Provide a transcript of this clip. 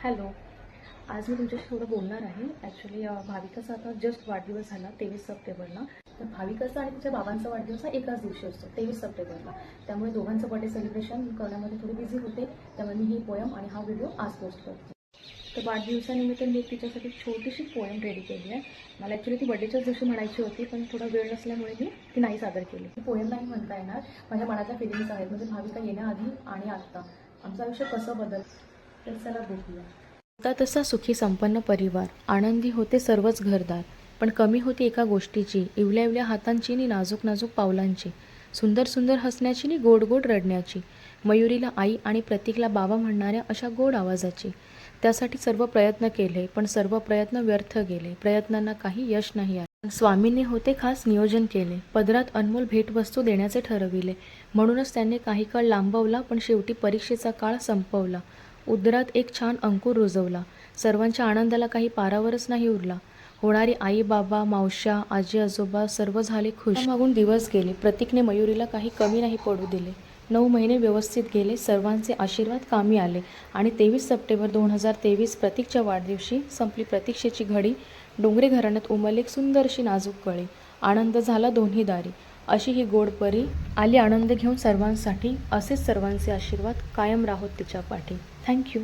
Hello. आज मी तुमच्याशी थोडं बोलणार आहे. ॲक्च्युली भाविकाचा आता जस्ट वाढदिवस झाला तेवीस सप्टेंबरला. तर भाविकाचा आणि तिच्या बाबांचा वाढदिवस हा एकाच दिवशी असतो तेवीस सप्टेंबरला. त्यामुळे दोघांचं बर्थडे सेलिब्रेशन करण्यामध्ये थोडी बिझी होते. त्यामुळे मी ही पोयम आणि हा व्हिडिओ आज पोस्ट करते. तर वाढदिवसानिमित्त मी तिच्यासाठी छोटीशी पोयम रेडी केली आहे. मला ॲक्च्युली ती बर्थडेच्याच दिवशी म्हणायची होती पण थोडा वेळ नसल्यामुळे मी ती नाही सादर केली. ती पोयम नाही म्हणता येणार. माझ्या मनातल्या फिलिंग्स आहेत. म्हणजे भाविका येण्याआधी आणि आत्ता आमचं आयुष्य कसं बदल तर चला बघूया होता तसा सुखी संपन्न परिवार. आनंदी होते सर्वच घरदार. पण कमी होती एका गोष्टीची इवल्या इवल्या हातांची नि नाजूक नाजूक पावलांची. सुंदर सुंदर हसण्याची नि गोड गोड रडण्याची. मयुरीला आई आणि प्रतीकला बाबा म्हणणाऱ्या अशा गोड आवाजाची. त्यासाठी सर्व प्रयत्न केले पण सर्व प्रयत्न व्यर्थ गेले. प्रयत्नांना काही यश नाही आले. स्वामींनी होते खास नियोजन केले. पदरात अनमोल भेटवस्तू देण्याचे ठरविले. म्हणूनच त्यांनी काही काळ लांबवला पण शेवटी परीक्षेचा काळ संपवला. उदरात एक छान अंकुर रुजवला. सर्वांच्या आनंदाला काही पारावरच नाही उरला. होणारी आई बाबा मावश्या आजी आजोबा सर्व झाले खुश. मागून दिवस गेले. प्रतीकने मयुरीला काही कमी नाही पडू दिले. नऊ महिने व्यवस्थित गेले. सर्वांचे आशीर्वाद कामी आले. आणि तेवीस सप्टेंबर दोन हजार तेवीस प्रतीकच्या वाढदिवशी संपली प्रतीक्षेची घडी. डोंगरे घराण्यात उमलली एक सुंदरशी नाजूक कळी. आनंद झाला दोन्ही दारी. अशी ही गोड परी आली आनंद घेऊन सर्वांसाठी असेच सर्वांचे आशीर्वाद कायम राहोत तिच्या पाठी. थँक्यू